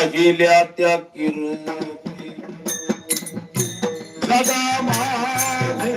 राहिल्या त्या किरती सदा माझे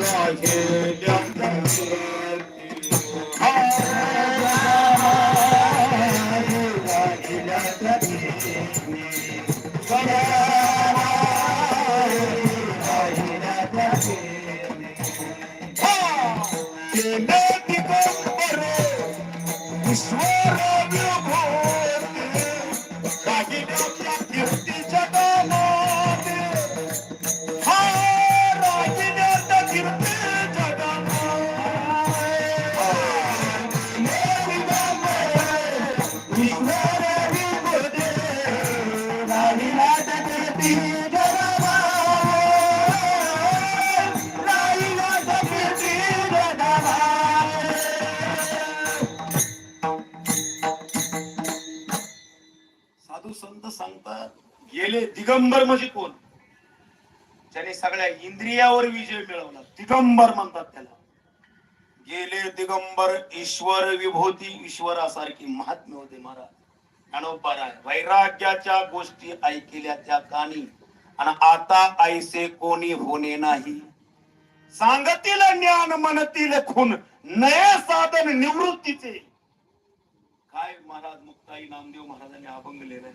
राहिल्या पहिले दिगंबर म्हणजे कोण? त्याने सगळ्या इंद्रियावर विजय मिळवला. दिगंबर म्हणतात त्याला. गेले दिगंबर ईश्वर विभूती ईश्वरासारखी महात्म्य होते महाराज. ज्ञानोबाराय वैराग्याच्या गोष्टी ऐकल्या त्या कानी. आणि आता ऐसे कोणी होणे नाही. सांगतील ज्ञान म्हणतील खून. नये साधन निवृत्तीचे. काय महाराज मुक्ताई नामदेव महाराजांनी अभंग लिहिलाय?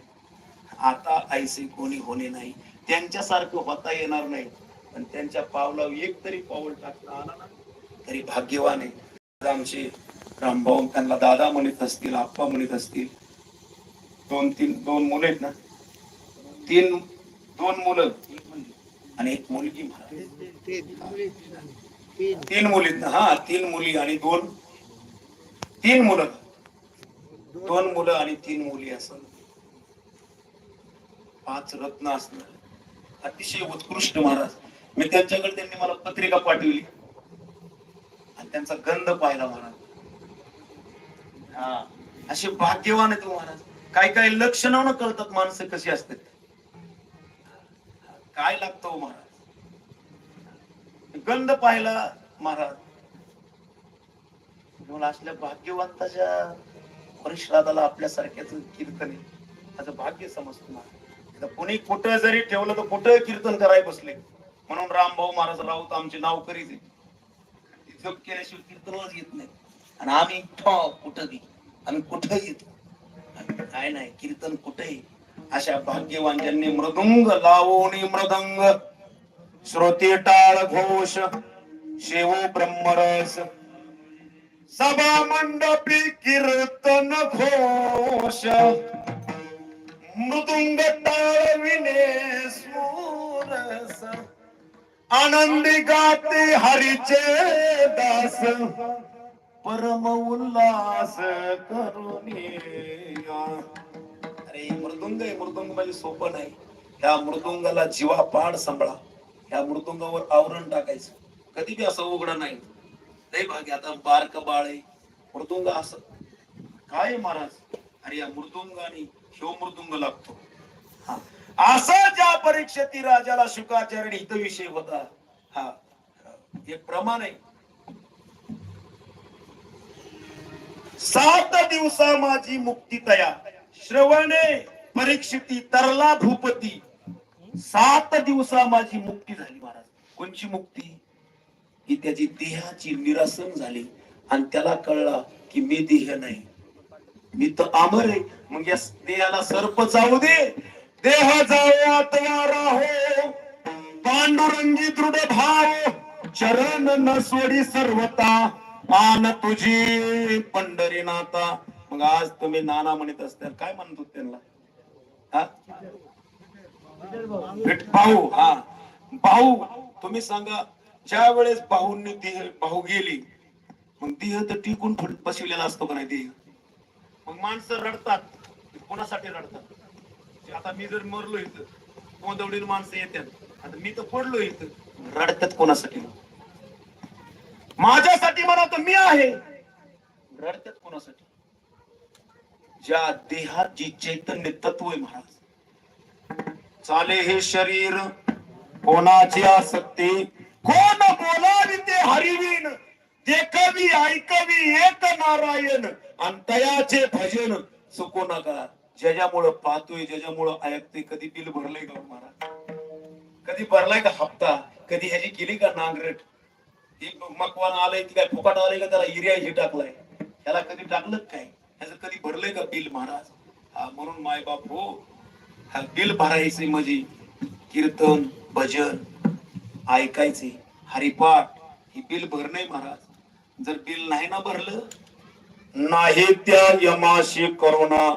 आता ऐसे कोणी होणे नाही त्यांच्यासारखं होता येणार नाही. पण त्यांच्या पावलावर एक तरी पाऊल टाकता आला ना तरी भाग्यवान आहे. आमचे रामभाऊ त्यांना दादा म्हणत असतील आप्पा म्हणत असतील दोन तीन दोन मुलं आहेत ना तीन दोन मुलं. आणि एक मुलगी तीन मुली आहेत ना हा तीन मुली आणि दोन तीन मुलं. दोन मुलं आणि तीन मुली असं. पाच रत्न असणार. अतिशय उत्कृष्ट महाराज. मी त्यांच्याकडे त्यांनी मला पत्रिका पाठवली. आणि त्यांचा गंध पाहिला महाराज. हा. असे भाग्यवान आहेत हो महाराज. काय काय लक्षणानं कळतात माणसं कशी असतात. काय लागतं हो महाराज. गंध पाहिला महाराज. मला असल्या भाग्यवंताच्या परिश्रादाला आपल्यासारख्याच कीर्तने माझं त्याचं भाग्य समजतो महाराज तर कोणी कुठं जरी ठेवलं तर कुठं कीर्तन कराय बसले. म्हणून रामभाऊ महाराज राऊत आमचे नाव करीत जप केल्याशिवाय कीर्तनच येत नाही. आणि आम्ही कुठं बी आम्ही कुठं येतो? काय नाही कीर्तन कुठेही. अशा भाग्यवान ज्यांनी मृदुंग लावोनी मृदंग श्रोते टाळ घोष शेवो ब्रह्मरस. सभा मंडपी कीर्तन घोष. मृदुंग ताळविणे सूरस। आनंदी गाते हरिचे दास परम उल्हास करुणी अरे मृदुंग आहे मृदुंग म्हणजे सोपं नाही. ह्या मृदुंगाला जीवा पाड सांभाळा. ह्या मृदुंगावर आवरण टाकायचं. कधी बी असं उघडं नाही. नाही भाग्य आता बारक बाळ आहे. मृदुंग असं. काय महाराज? अरे या मृदुंगाने तो मृदुंग लागतो. असा असं ज्या परीक्षेती राजाला शुकाचार्य हित विषय होता. हा. एक प्रमाण आहे. सात दिवसा माझी मुक्ती तया. श्रवणे परीक्षिती तरला भूपती. सात दिवसा माझी मुक्ती झाली महाराज. कोणची मुक्ती? की त्याची देहाची निरासन झाली. आणि त्याला कळला की मी देह नाही. मी तर अमर आहे. मग या देहाला सर्प जाऊ दे. देह जाऊ तयार हो पांडुरंगी दृढ भाव. चरण न सोडी सर्वता. मान तुझी पंढरी नाता मग आज तुम्ही नाना म्हणत असतात. काय म्हणत होत त्यांना? हा? भाऊ हा. भाऊ तुम्ही सांगा ज्या वेळेस भाऊंनी देह भाऊ गेली मग देह तर टिकून ठेव- बसविलेला असतो का नाही देह? मग माणसं रडतात. कोणासाठी रडतात? आता मी जर मरलो इथं कोंदवडील माणसं येतात आता मी तर पडलो इथं. रडतात कोणासाठी माझ्यासाठी म्हणा मी आहे. रडतात कोणासाठी? ज्या देहात जी चैतन्य तत्व आहे महाराज. चाले हे शरीर कोणाची आसक्ती? कोण बोलावी ते हरिवीन कवी ऐकवी एक नारायण. आणि तयाचे भजन सुको नका ज्याच्यामुळं पाहतोय ज्याच्यामुळं ऐकतोय कधी बिल भरलंय का हो महाराज? कधी भरलाय का हप्ता? कधी ह्याची केली का नांगरट? ही मकवान आलंय की काय फुकट आलंय का त्याला हिर्या हे टाकलाय? त्याला कधी टाकलं काय? ह्याचं कधी भरलंय का बिल महाराज? हा म्हणून माय बाप हो हा बिल भरायचे म्हणजे कीर्तन भजन ऐकायचे हरिपाठ ही बिल भरणे महाराज. जर बिल नाही ना भरलं नाही त्या यमाशी करोना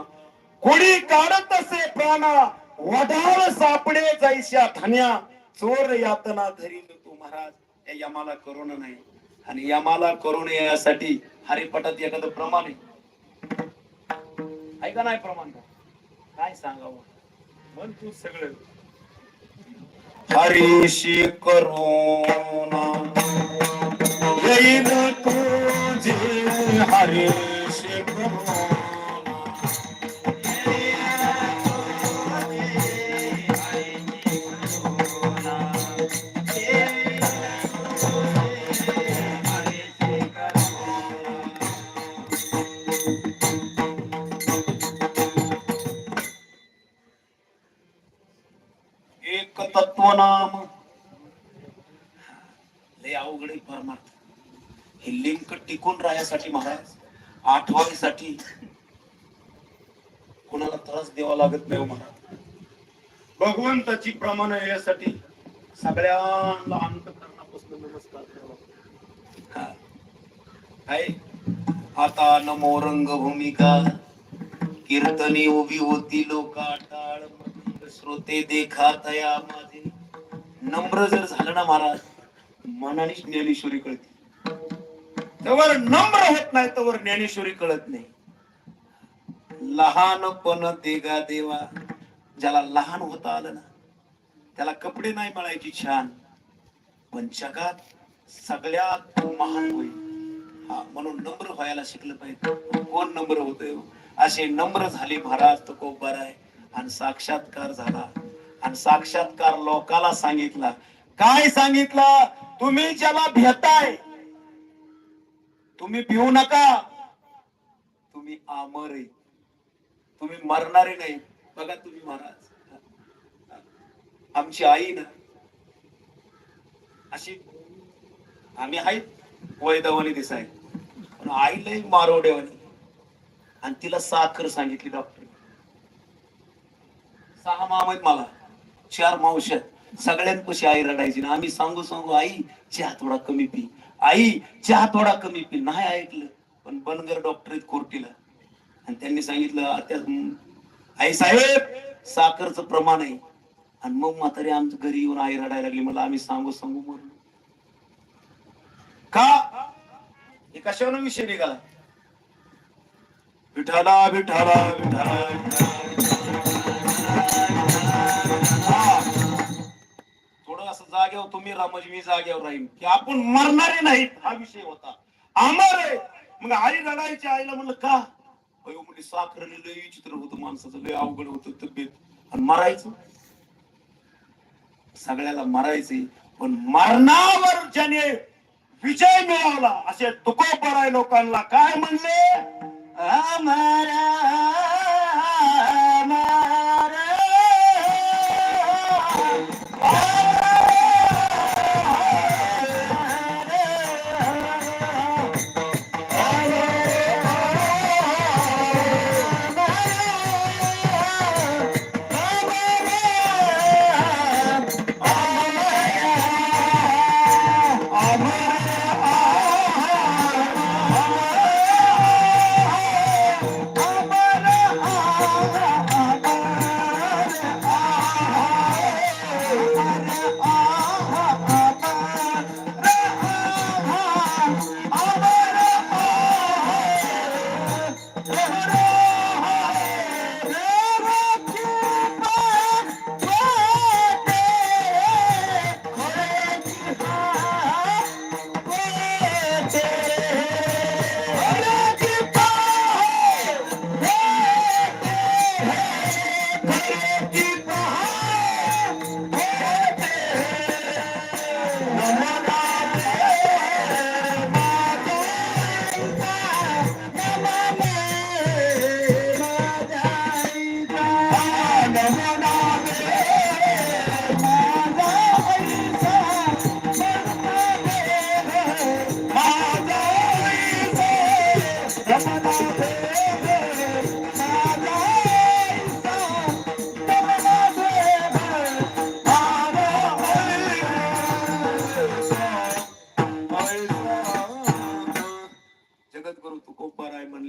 कुणी काढत असे प्राणा वढाळ सापडे जायच्या धन्या. चोर यातना धरी तू महाराज या यमाला करोना नाही. आणि यमाला करोना यासाठी हरिपटात एखादं प्रमाण आहे. ऐका का नाही प्रमाण? काय सांगावं? मन तू सगळं. हरीशी करोना येईल तुझे हरीशी करोना टिकून महाराज आठवणीसाठी कोणाला त्रास द्यावा लागत नाही हो महाराज भगवंताची प्रमाण यासाठी सगळ्यांना अंतकरणापासून नमस्कार करावा. काय आता नमो रंग भूमिका कीर्तनी उभी होती लोका टाळ श्रोते देखा तया माझे. नम्र जर झालं ना महाराज मनानेच ज्ञानेश्वरी कळते जवळ नम्र होत नाही तवर ज्ञानेश्वरी कळत नाही. लहानपण देगा देवा ज्याला लहान होता आलं ना त्याला कपडे नाही मिळायची छान पण जगात सगळ्यात महान होईल. हा म्हणून नम्र व्हायला शिकलं पाहिजे. कोण नम्र होतोय हो? असे नम्र झाले महाराज तो खूप बरा आहे. आणि साक्षात्कार झाला. आणि साक्षात्कार लोकाला सांगितला. काय सांगितलं? तुम्ही ज्याला भेटाय तुम्ही पिऊ नका. तुम्ही आमर आहे तुम्ही मरणारे नाही. बघा तुम्ही महाराज. आमची आई ना अशी आम्ही आहेत वैदवानी दिसाय. पण आईलाही मारवडेवानी आणि तिला साखर सांगितली डॉक्टर सहा माम आहेत मला. चार मावश्या सगळ्यांपाशी आई रडायची ना. आम्ही सांगू सांगू आई चहा थोडा कमी पी. आई चहा थोडा कमी पी. नाही ऐकलं. पण बनगर डॉक्टर कोर्टीला. आणि त्यांनी सांगितलं आई साहेब साखरचं प्रमाण आहे. आणि मग म्हातारी आमच्या घरी येऊन आई रडायला लागली. मला आम्ही सांगू सांगू म्हणून. का? हे कशावर विषय निघाला? विठाला विठाला विठाला. जागेवर तुम्ही राहा म्हणजे मी जागेवर राहीन. की आपण मरणारे नाहीत हा विषय होता. अमर आहे मग आई रडायची आईला म्हणलं का? अयो म्हणजे साखर लय विचित्र होतं माणसाचं लय अवघड होत तब्येत. आणि मरायचं. सगळ्याला मरायचे पण मरणावर ज्याने विजय मिळवला असे तुकोबर आहे लोकांना काय म्हणले? अमरा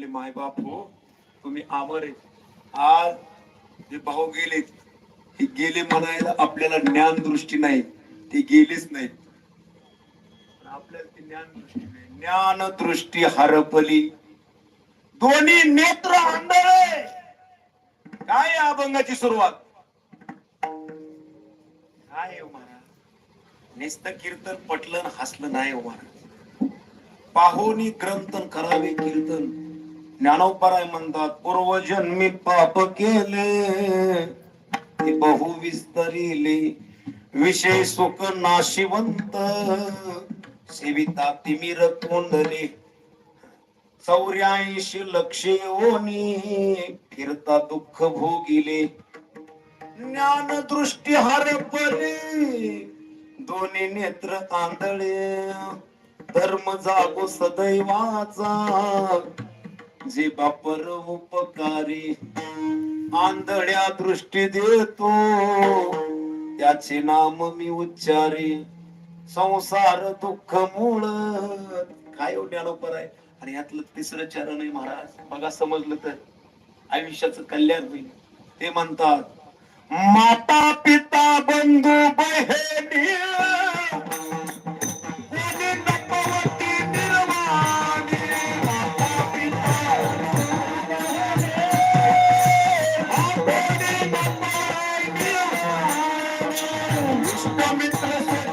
आपले मायबाप हो तुम्ही आमर आहेत आज जे भाऊ गेलेत हे गेले म्हणायला आपल्याला ज्ञान दृष्टी नाही ते गेलेच नाही. आपल्याला ते ज्ञान दृष्टी नाही. ज्ञान दृष्टी हरपली. दोन्ही नेत्र अंधळे काय अभंगाची सुरुवात? काय हो महाराज? नेस्त कीर्तन पटलं हसलं नाही हो महाराज. पाहुनी ग्रंथन करावे कीर्तन. ज्ञानोपराय म्हणतात पूर्वजन्मी पाप केले ते बहु विस्तरिले. विषय सुख नाशिवंत सेविता तिमिर कोंडले. चौऱ्याऐंशी लक्ष ओनी फिरता दुःख भोगिले. ज्ञान दृष्टी हरपले दोन्ही नेत्र आंधळे धर्म जागो सदैवाचा जे बापर उपकारी आंधळ्या दृष्टी देतो. त्याचे नाम मी उच्चारे. संसार दुःख मूळ काय ज्ञानोपर आहे? आणि यातलं तिसरं चरण आहे महाराज. बघा समजलं तर. आयुष्याचं कल्याण होईल. ते म्हणतात माता पिता बंधू बहिणी Come and